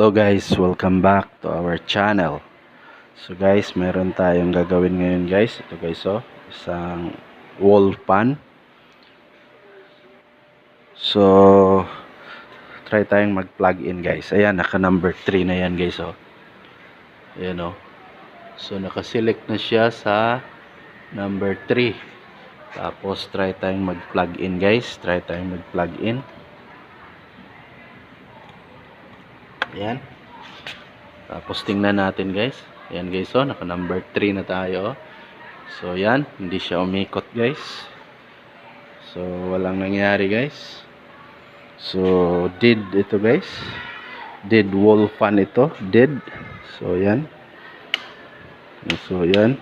Hello guys, welcome back to our channel. So guys, meron tayong gagawin ngayon guys. Ito guys oh, isang wall pan. So try tayong mag-plug in guys. Ayan, naka number 3 na yan guys oh. Ayan oh. So naka-select na siya sa number 3. Tapos try tayong mag-plug in guys. Try tayong mag-plug in. Ayan. Tapos tingnan natin guys. Ayan guys oh, naka number 3 na tayo. oh. So yan, hindi siya umikot guys. So walang nangyari guys. So dead ito guys. Dead wall fan ito, dead. So yan. So yan.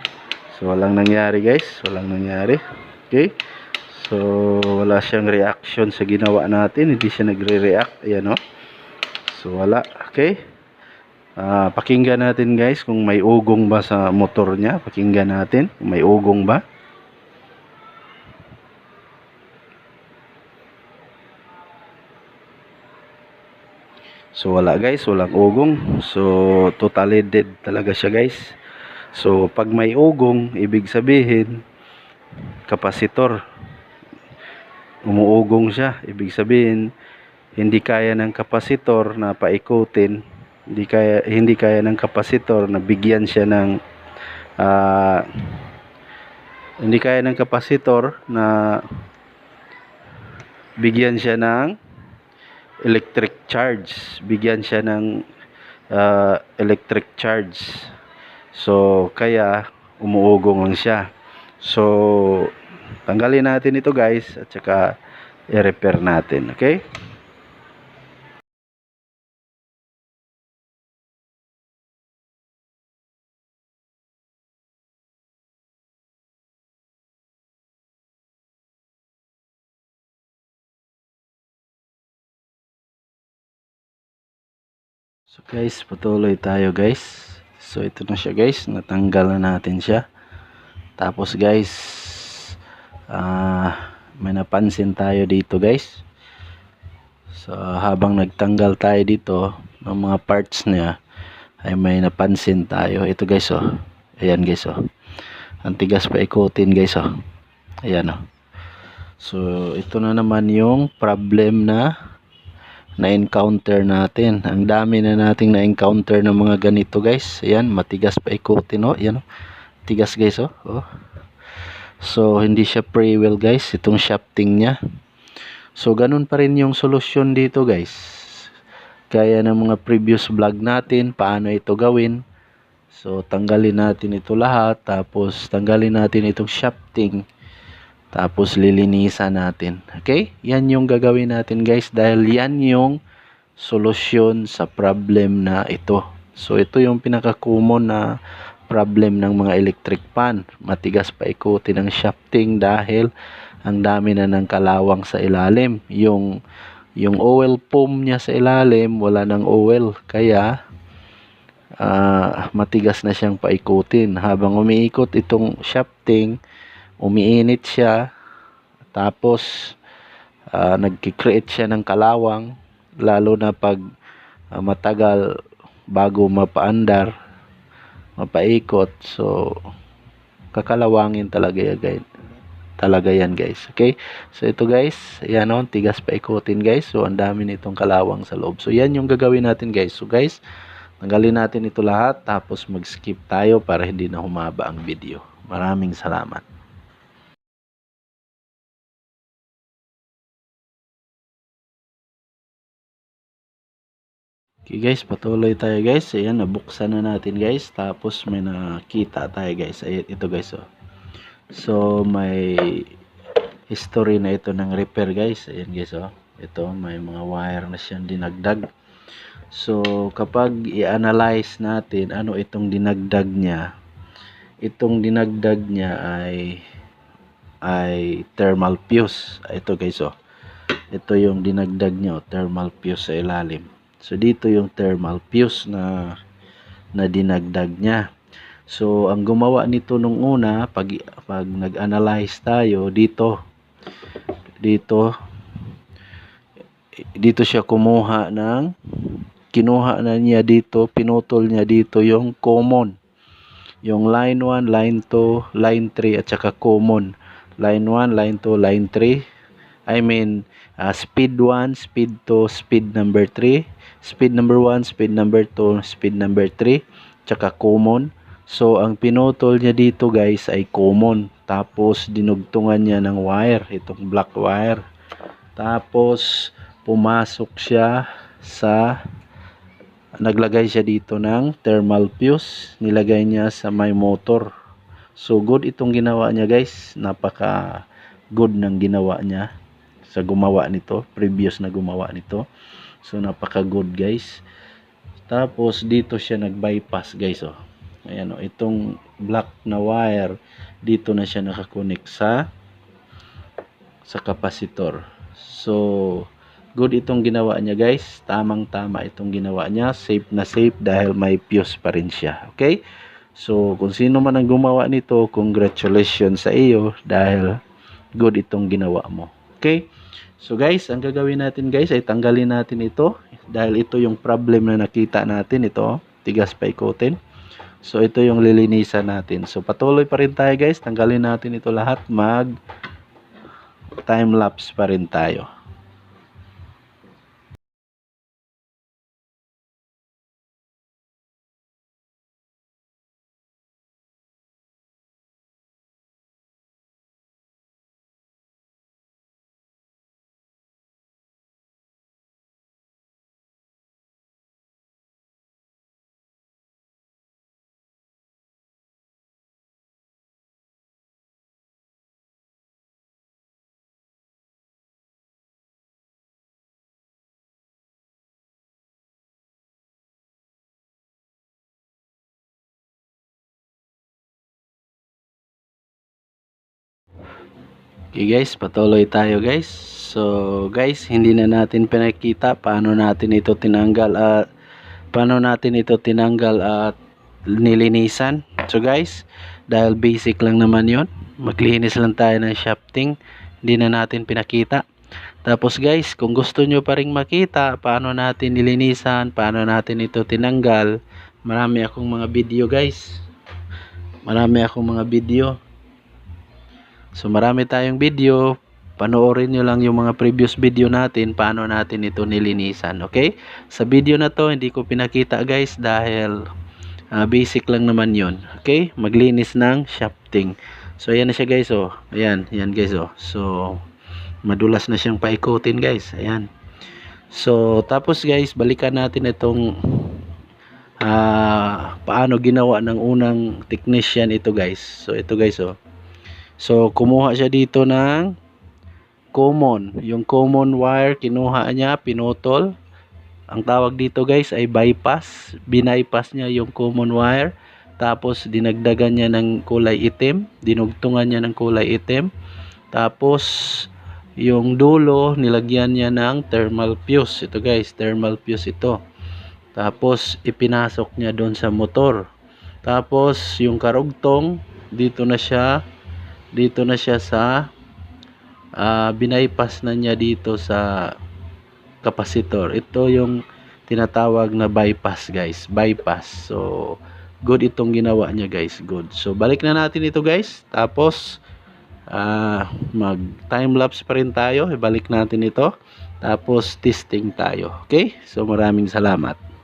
So walang nangyari guys, walang nangyari. Okay? So wala siyang reaction sa ginawa natin, hindi siya nagre-react. Ayan oh. So wala, okay? Ah, pakinggan natin guys kung may ugong ba sa motor niya. Pakinggan natin kung may ugong ba. So wala guys, walang ugong. So totally dead talaga siya guys. So pag may ugong, ibig sabihin kapasitor. Umuugong siya, ibig sabihin hindi kaya ng kapasitor na paikutin. Hindi kaya hindi kaya ng kapasitor na bigyan siya ng ah, hindi kaya ng kapasitor na bigyan siya ng electric charge. Bigyan siya ng ah, electric charge. So kaya umuugong lang siya. So tanggalin natin ito guys at saka i-repair natin okay So guys, patuloy tayo guys. So ito na siya guys, natanggal na natin siya. Tapos guys, ah may napansin tayo dito guys. So habang nagtanggal tayo dito ng mga parts niya, ay may napansin tayo. Ito guys oh. Ayan guys oh. Ang tigas pa ikutin guys oh. Ayan oh. So ito na naman yung problem na na-encounter natin. Ang dami na nating na-encounter ng mga ganito guys. Ayan, matigas pa ikutin oh. Ayan oh. Tigas guys oh. oh. So, hindi siya pre-wheel guys. Itong shafting niya. So, ganun pa rin yung solusyon dito guys. Kaya ng mga previous vlog natin, paano ito gawin. So, tanggalin natin ito lahat. Tapos, tanggalin natin itong shafting. Tapos lilinisan natin. Okay? Yan yung gagawin natin guys dahil yan yung solusyon sa problem na ito. So ito yung pinaka-common na problem ng mga electric pan. Matigas pa ikutin ng shafting dahil ang dami na ng kalawang sa ilalim. Yung yung oil foam niya sa ilalim, wala ng oil. Kaya ah, matigas na siyang paikutin. Habang umiikot itong shafting, umiinit siya. Tapos uh, nagki-create siya ng kalawang lalo na pag ah, matagal bago mapaandar mapaikot. So kakalawangin talaga yan guys talaga yan guys. Okay? So ito guys yan o tigas paikutin guys. So ang dami nitong kalawang sa loob. So yan yung gagawin natin guys. So guys tanggalin natin ito lahat tapos mag skip tayo para hindi na humaba ang video. Maraming salamat Okay guys, patuloy tayo guys. Ayan, nabuksan na natin guys. Tapos may nakita tayo guys. Ayan, ito guys oh. So, may history na ito ng repair guys. Ayan guys oh. Ito, may mga wire na siyang dinagdag. So, kapag i-analyze natin ano itong dinagdag niya, itong dinagdag niya ay ay thermal fuse. Ito guys oh. Ito yung dinagdag niya, oh, thermal fuse sa ilalim. So dito yung thermal fuse na na dinagdag niya. So ang gumawa nito nung una pag pag nag-analyze tayo dito dito dito siya kumuha ng kinuha na niya dito, pinutol niya dito yung common. Yung line 1, line 2, line 3 at saka common. Line 1, line 2, line 3. I mean, uh, speed 1, speed 2, speed number 3, speed number 1, speed number 2, speed number 3, tsaka common. So, ang pinutol niya dito guys ay common. Tapos, dinugtungan niya ng wire, itong black wire. Tapos, pumasok siya sa naglagay siya dito ng thermal fuse nilagay niya sa may motor so good itong ginawa niya guys napaka good ng ginawa niya sa gumawa nito previous na gumawa nito so napaka good guys. Tapos dito siya nag bypass guys oh. Ayan oh itong black na wire dito na siya nakakonect sa sa kapasitor. So good itong ginawa niya guys. Tamang tama itong ginawa niya. Safe na safe dahil may fuse pa rin siya okay? So kung sino man ang gumawa nito congratulations sa iyo dahil good itong ginawa mo okay so guys ang gagawin natin guys ay tanggalin natin ito dahil ito yung problem na nakita natin ito tigas pa ikutin. So ito yung lilinisan natin. So patuloy pa rin tayo guys tanggalin natin ito lahat mag time lapse pa rin tayo Okay guys, patuloy tayo guys. So guys, hindi na natin pinakita paano natin ito tinanggal at paano natin ito tinanggal at nilinisan. So guys, dahil basic lang naman yon maglinis lang tayo ng shafting. Hindi na natin pinakita. Tapos guys, kung gusto nyo pa rin makita paano natin nilinisan, paano natin ito tinanggal, marami akong mga video guys. Marami akong mga video So marami tayong video. Panoorin nyo lang yung mga previous video natin paano natin ito nilinisan. Okay? Sa video na to hindi ko pinakita guys dahil uh, basic lang naman yon Okay? Maglinis ng shafting. So ayan na siya guys oh. Ayan, ayan guys oh. So madulas na siyang paikutin guys. Ayan. So tapos guys balikan natin itong uh, paano ginawa ng unang technician ito guys. So ito guys oh. So, kumuha siya dito ng common. Yung common wire, kinuha niya, pinutol. Ang tawag dito guys ay bypass. Binaypass niya yung common wire. Tapos, dinagdagan niya ng kulay itim. Dinugtungan niya ng kulay itim. Tapos, yung dulo, nilagyan niya ng thermal fuse. Ito guys, thermal fuse ito. Tapos, ipinasok niya doon sa motor. Tapos, yung karugtong, dito na siya dito na siya sa uh, binaypass na niya dito sa capacitor ito yung tinatawag na bypass guys. Bypass. So good itong ginawa niya guys. Good. So balik na natin ito guys. Tapos uh, mag time lapse pa rin tayo. Ibalik natin ito. Tapos testing tayo. Okay? So maraming salamat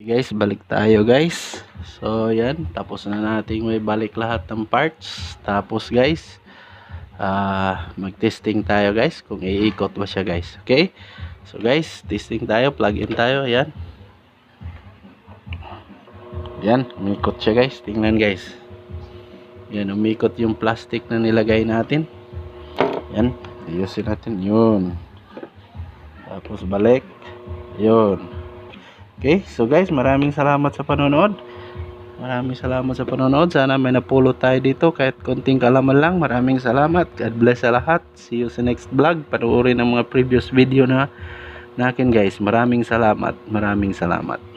guys balik tayo guys. So yan tapos na nating may balik lahat ng parts. Tapos guys ah mag testing tayo guys kung iikot ba siya guys. Okay? So guys testing tayo plug in tayo yan yan umikot siya guys. Tingnan guys. Yan umikot yung plastic na nilagay natin. Yan ayusin natin. Yun. Tapos balik. Yun Okay, so guys, maraming salamat sa panonood. Maraming salamat sa panonood. Sana may napulot tayo dito kahit konting kalaman lang. Maraming salamat. God bless sa lahat. See you sa next vlog. Panoorin ang mga previous video na nakin guys. Maraming salamat. Maraming salamat.